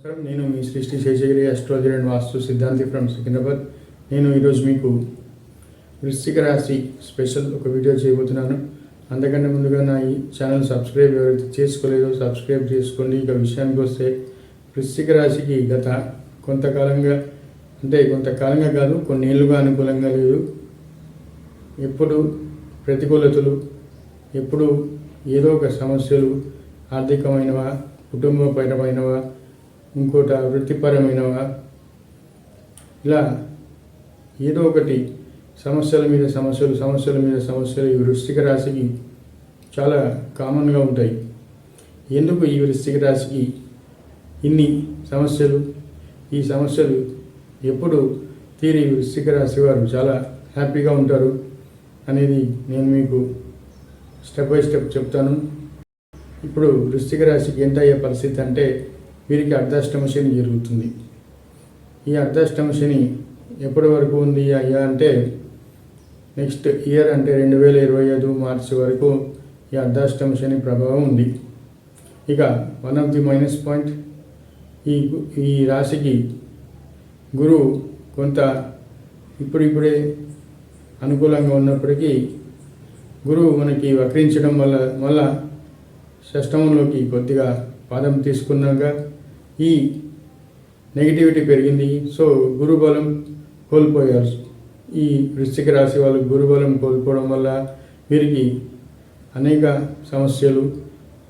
నమస్కారం. నేను మీ సృష్టి శేషగిరి అస్ట్రాలజీ అండ్ వాస్తు సిద్ధాంతి ఫ్రమ్ సికింద్రాబాద్. నేను ఈరోజు మీకు వృశ్చిక రాశి స్పెషల్ ఒక వీడియో చేయబోతున్నాను. అంతకంటే ముందుగా నా ఈ ఛానల్ సబ్స్క్రైబ్ ఎవరైతే చేసుకోలేదో సబ్స్క్రైబ్ చేసుకోండి. ఇక విషయానికి వస్తే వృశ్చిక రాశికి గత కొంతకాలంగా అంటే కొంతకాలంగా కాదు కొన్నేళ్ళుగా అనుకూలంగా లేదు. ఎప్పుడు ప్రతికూలతలు ఎప్పుడు ఏదో ఒక సమస్యలు ఆర్థికమైనవా కుటుంబపరమైనవా ఇంకోట వృత్తిపరమైనవా. ఇలా ఏదో ఒకటి సమస్యల మీద సమస్యలు సమస్యల మీద సమస్యలు ఈ వృశ్చిక రాశికి చాలా కామన్గా ఉంటాయి. ఎందుకు ఈ వృశ్చిక రాశికి ఇన్ని సమస్యలు? ఈ సమస్యలు ఎప్పుడు తీరి ఈ వృశ్చిక రాశి వారు చాలా హ్యాపీగా ఉంటారు అనేది నేను మీకు స్టెప్ బై స్టెప్ చెప్తాను. ఇప్పుడు వృశ్చిక రాశికి ఎంత అయ్యే పరిస్థితి అంటే వీరికి అర్ధాష్టమ శని జరుగుతుంది. ఈ అర్ధాష్టమ శని ఎప్పటి వరకు ఉంది అయ్యా అంటే నెక్స్ట్ ఇయర్ అంటే రెండు వేల ఇరవై ఐదు మార్చి వరకు ఈ అర్ధాష్టమ శని ప్రభావం ఉంది. ఇక one of the minus point ఈ ఈ రాశికి గురువు కొంత ఇప్పుడిప్పుడే అనుకూలంగా ఉన్నప్పటికీ గురువు మనకి వక్రించడం వల్ల వల్ల షష్టమంలోకి కొద్దిగా పాదం తీసుకున్నాక ఈ నెగిటివిటీ పెరిగింది. సో గురుబలం కోల్పోయారు. ఈ వృశ్చిక రాశి వాళ్ళు గురుబలం కోల్పోవడం వల్ల వీరికి అనేక సమస్యలు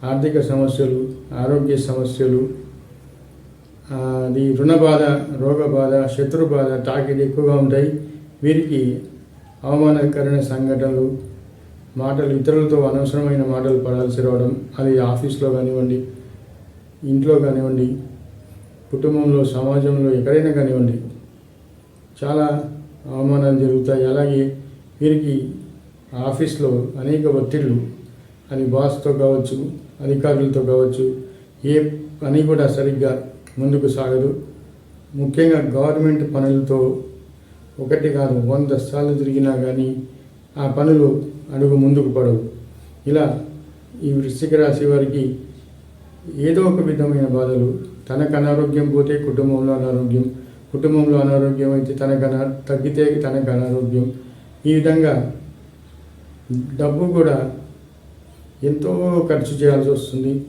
ఆర్థిక సమస్యలు ఆరోగ్య సమస్యలు అది రుణ బాధ రోగ బాధ శత్రు బాధ తాకిడి ఎక్కువగా ఉంటాయి. వీరికి అవమానకరమైన సంఘటనలు మాటలు ఇతరులతో అనవసరమైన మాటలు పడాల్సి రావడం అది ఆఫీస్లో కానివ్వండి ఇంట్లో కానివ్వండి కుటుంబంలో సమాజంలో ఎక్కడైనా కానివ్వండి చాలా అవమానాలు జరుగుతాయి. అలాగే వీరికి ఆఫీస్లో అనేక ఒత్తిళ్ళు అది బాస్తో కావచ్చు అధికారులతో కావచ్చు ఏ పని కూడా సరిగ్గా ముందుకు సాగదు. ముఖ్యంగా గవర్నమెంట్ పనులతో ఒకటి కాదు వంద సార్లు తిరిగినా కానీ ఆ పనులు అడుగు ముందుకు పడవు. ఇలా ఈ వృశ్చిక రాశి వారికి ఏదో ఒక విధమైన బాధలు. తనకు అనారోగ్యం పోతే కుటుంబంలో అనారోగ్యం కుటుంబంలో అనారోగ్యం అయితే తనకు అనా తగ్గితే తనకు అనారోగ్యం. ఈ విధంగా డబ్బు కూడా ఎంతో ఖర్చు చేయాల్సి వస్తుంది.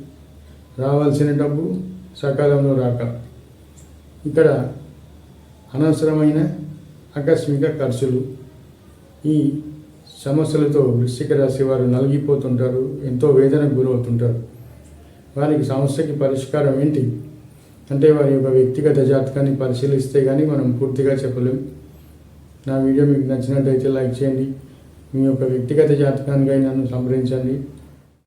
రావాల్సిన డబ్బు సకాలంలో రాక. ఇక్కడ అనవసరమైన ఆకస్మిక ఖర్చులు. ఈ సమస్యలతో వృశ్చిక రాశి వారు నలిగిపోతుంటారు ఎంతో వేదనకు గురవుతుంటారు. వారికి సమస్యకి పరిష్కారం ఏంటి? అంటే వారి యొక్క వ్యక్తిగత జాతకాన్ని పరిశీలిస్తే కానీ మనం పూర్తిగా చెప్పలేం. నా వీడియో మీకు నచ్చినట్టయితే లైక్ చేయండి. మీ యొక్క వ్యక్తిగత జాతకానికి నన్ను సంప్రదించండి.